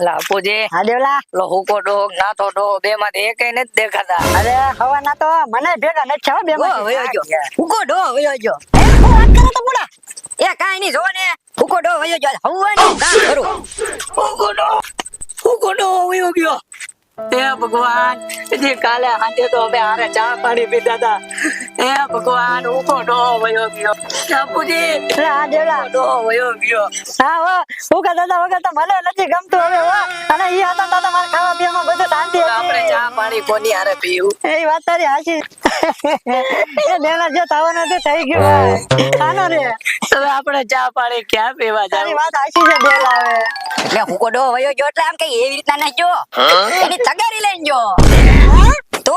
અલા હા દેવલા. લો હુકો ડોગ નાતો ડોગ બે માંથી એકેય નથી દેખાતા. અરે હવા ના તો મને ભેગા નથી થયો બે વયો ગયો. હુકો ડો વયો ગયો. હું વાત કરે તો બોલા. એ કાઈ નહીં જો ને. હુકો ડો વયો ગયો. હવે કામ કરું. હુકો ડો હુકો ડો વયો ગયો. હે ભગવાન જે કાલે સાંજે તો અમે હારે ચા પાણી પીધા હતા. હે ભગવાન ઊભો ડો વયો ગયો. બાપુજી રાજેલા હા ડો વયો ગયો. હા હો હું કે દાદા વગર તો મને નથી ગમતું હવે હો. અને ઈ હતા દાદા તમારે ખાવા પીવામાં બધું શાંતિ આપણે ચા પાણી કોની હારે પીવું? એ વાત તારી હાચી. એ દેવલા જો થવાનું હતું થઈ ગયો ખાનો રે. હવે આપણે ચા પાણી ક્યાં પીવા તારી વાત હાચી છે દેવલા હવે એટલે હુકો ડો વયો ગયો એટલે આમ કઈ એવી રીતના ના જો. એની તગારી લઈને જો. તો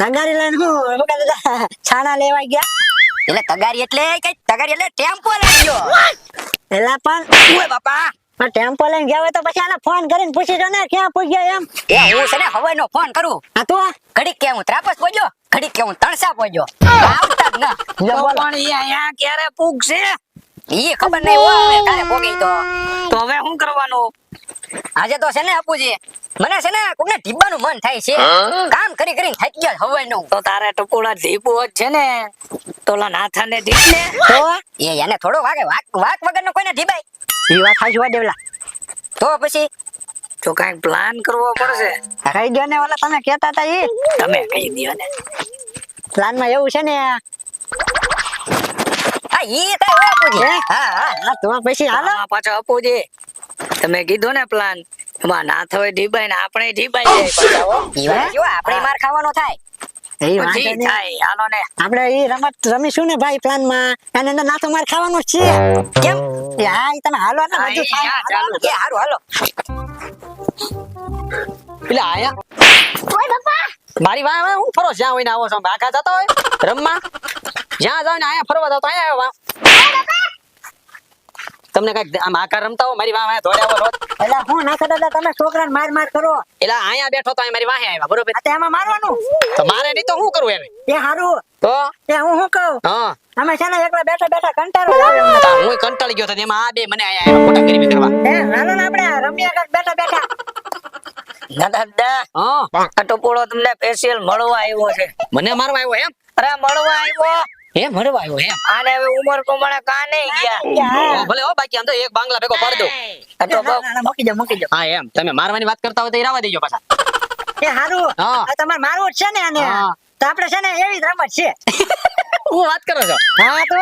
તગારી લઈને હું છાણા લેવા ગયા. એટલે તગારી એટલે કઈ તગારી એટલે ટેમ્પો લઈ ગયો એલા પણ ઓય બાપા? પણ ટેમ્પો લઈને ગયા હોય તો પછી આને ફોન કરીને પૂછી જો ને ક્યાં પૂગ્યા એમ? એ હું છે ને હવાઈનો ફોન કરું. હા તો? ઘડીક કે હું ત્રાપસ પહોંચ્યો ઘડીક કે હું તણસા પહોંચ્યો. આવતા જ ના. પણ અહીંયા ક્યારે પૂગશે? ઈ ખબર નહીં હોય તારે પોગી તો. તો હવે શું કરવાનું? આજે તો છે ને અપુજી મને છે ને કોકને ઢીબાનું મન થાય છે. કામ કરી કરીને થાકી ગયા હવાઈનું. તો તારે ટપુડા ઢીબુ જ છે ને. તોલા નાથાને ઢીબ ને. તો એ એને થોડો વાગે વાક વાક વગરનો કોઈને ઢીબાય. એ વાત હાચી હોય દેવલા. તો પછી? તો કાંઈક પ્લાન કરવો પડશે. કઈ દો ને ઓલા તમે કહેતા હતા એ તમે કહી દો ને. પ્લાનમાં એવું છે ને. હા ઈ તો અપુજી. હા? હા તો પછી હાલો. પાછો અપુજી. તમે કીધું ને પ્લાન એમાં ના થવે ઢીબાઈ ને આપણે ઢીબાઈ જાય વાત જો આપણે માર ખાવાનો થાય. એ વાંધો પછી નહીં. થાય હાલો ને. આપણે ઈ રમત રમીશું ને ભાઈ પ્લાનમાં અને અંદર નાથો માર ખાવાનું છે કેમ? હા તમે હાલો હારું હાલો. એટલે આયા. મારી વાય વાય હું ફરો જ્યાં હોય ને આવો છો. આખા જતો હોય રમવા. જ્યાં જાવ ને આયા ફરવા જતો આવ્યો. તમને કંઈક આમ આકાર રમતા હો મારી વાય ધોડે આવો રોજ. એલા હું નાખો દાદા તમે છોકરાને માર માર કરો. એલા આયા બેઠો તો અહીંયા મારી વાહે આવ્યા બરોબર? તે એમાં મારવાનું. તો મારે નહીં તો હું કરું એને? એ હારું. તો? એ હું શું કહું? હા. અમે છે ને એકલા બેઠા બેઠા કંટાળો આવે હું કંટાળી ગયો તો એમાં આ બે મને આયા ખોટા ગરીબી કરવા હે હાલો ને આપણે રમ્યા કાક બેઠા બેઠા. ના દાદા હા. તમને સ્પેશિયલ મળવા આવ્યો છે. મને મારવા આવ્યો એમ? અરે મળવા આવ્યો. એમ મળવા આવ્યો એમ આને હવે ઉંમર પ્રમાણે કા નહીં ગયા? હા. હા, ભલે હો બાકી આમ તો એક બાંગલા ભેગો પાડ દો. તો બહુ ના, ના, મૂકી દો મૂકી દો. હા એમ. તમે મારવાની વાત કરતા હોય તો એ દેજો પાછા. એ હારું. તમારે મારવું જ છે ને આને. તો આપણે છે ને એવી જ રમત છે. હું વાત કરો છો? હા તો?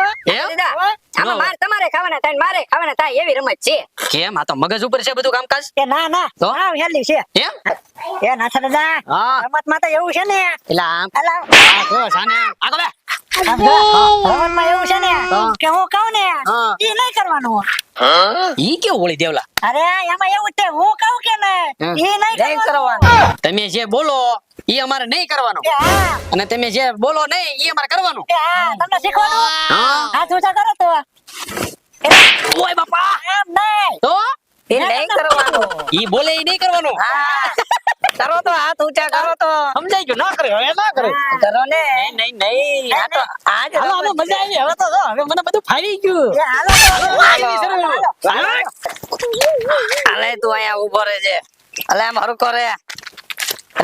આમાં માર તમારે ખાવાના થાય મારે ખાવાના થાય એવી રમત છે. કેમ? આ તો મગજ ઉપર છે બધું કામકાજ? કે ના ના. તો? હા હેલી છે. એમ? એ નાથા દાદા તો એવું છે ને. એટલે આમ. અલા, આ જો સાને આગળ લે આમ જો, રમતમાં એવું છે ને કે હું કહું ને એ નહીં કરવાનું. ઈ કેવું વળી દેવલા? અરે એમાં એવું છે હું કહું કે હા. એ નહીં કરવાનું. તમે જે બોલો ઈ અમારે નહીં કરવાનું. અને તમે જે બોલો નહીં ઈ અમારે કરવાનું. તમને શીખવાનું? હાથ ઊંચા કરો તો? ઓય બાપા. એમ નહીં. તો? એ નહીં કરવાનું. ઈ બોલે ઈ નહીં કરવાનું. હા. કરો તો હાથ ઊંચા કરો તો. સમજાઈ ગયું. ના કરે હવે ના કરે. કરો ને. નહીં નહીં આ તો આજ હાલો હાલો મજા આવી. હવે તો હવે મને બધું ફાવી ગયું. એ હાલો. હાલો. હાલે. તું અહીંયા ઊભો રહેજે. હાલે આમ હરકો કરે.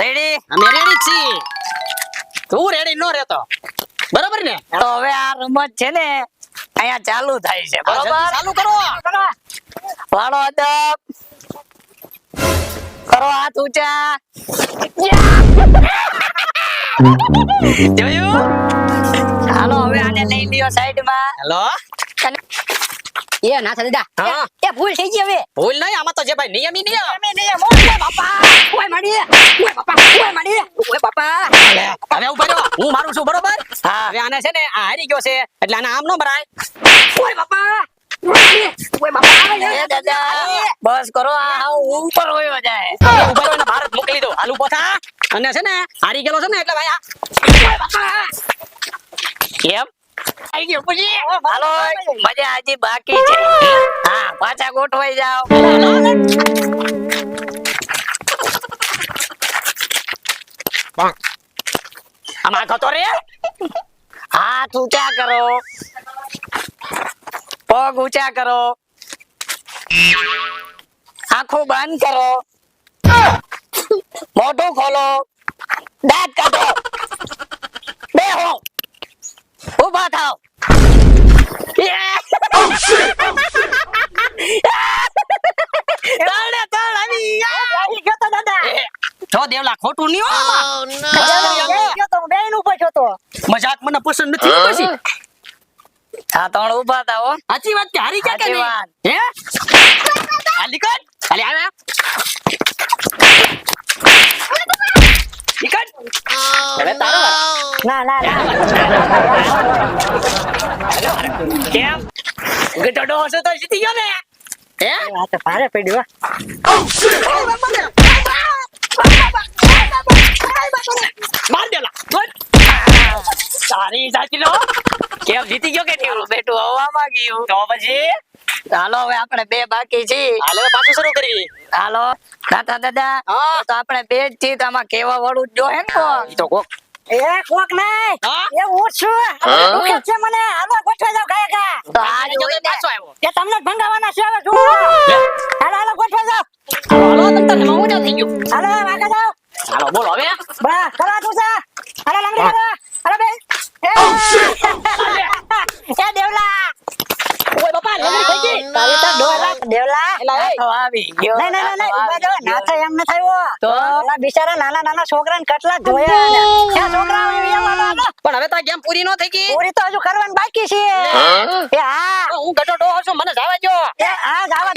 રેડી અમે રેડી છીએ. તું રેડી નો રહેતો. બરોબર ને? તો હવે આ રમત છે ને અહીંયા ચાલુ થાય છે. બરોબર? ચાલુ કરો. વાળો અદબ. કરો હાથ ઊંચા જોયું હાલો હવે આને લઈ લ્યો સાઈડમાં હેલો એ ના થા હા. એ ભૂલ થઈ ગઈ હવે ભૂલ નહીં આમાં તો જે ભાઈ નિયમી નિયમ અમે નહીં ઓય બાપા ઓય માડી ઓય બાપા ઓય માડી ઓય બાપા હવે ઊભા રહો હું મારું છું બરોબર હા. હવે આને છે ને આ હારી ગયો છે એટલે આને આમ નો ભરાય ઓય બાપા ઓય બાપા બસ કરો આ ઉપર હોય જાય. ઉપર રહો ભારત મોકલી દો. આલુ પોથા અને છે ને હારી ગયેલો છે ને એટલે ભાઈ કેમ? આઈ ગયો પૂછી. હાલો મજા હજી બાકી છે. હા પાછા ગોઠવાઈ જાઓ. આમાં રે? હાથ ઊંચા કરો. પગ ઊંચા કરો. આંખો બંધ કરો. મોઢું ખોલો. દાંત કાઢો. થાવ ગયો. તો દાદા. જો દેવલા ખોટું નહીં હો હું તો. મજાક મને પસંદ નથી પછી. હા ત્રણ ઊભા થાવ સાચી વાત કે હારી ક્યાં. હે? હાલી હાલી આવે કર. હવે તારો. ના ના ના કેમ ગટડો હશે તો જીતી ગયો ને હે આ તો ભારે પડ્યો માર દેલા સારી સાચી લો કેમ જીતી ગયો કે નહીં બેટું હવામાં માંગ્યું તો પછી હાલો હવે આપણે બે બાકી છે. હાલો પાછું શરૂ કરી. હાલો દાદા દાદા તો આપણે બે જ છીએ આમાં કેવા વાળું જો હે ને કોક. તો કોક. એ કોક નહીં એ હું છું. દુખે છે મને હાલો ગોઠવા જાવ ગાય ગા તો આજ આજે પાછો આવ્યો. એ તમને ભંગાવાના છે હવે જુઓ. હાલો હાલો ગોઠવા જાવ હાલો તમ તારે એમાં થઈ ગયું? હાલો વાગા જાવ હાલો બોલો હવે. બા કરા તું છે હાલો લંગડી કરો હાલો બે એ એ દેવલા ઓય બાપા લગડી થઈ ગઈ તારી તો ડોલા દેવલા એલા એ નાથો આવી ગયો. ઊભા જો એમ ન થયો તો? ઓલા બિચારા નાના નાના છોકરાને કેટલા જોયા ને ક્યાં છોકરા આવી એમ હાલો હાલો. પણ હવે તો ગેમ પૂરી નો થઈ ગઈ? પૂરી તો હજુ કરવાની બાકી છે. એ હા હું ગટો ડોહો છું મને જવા દો એ હા જાવા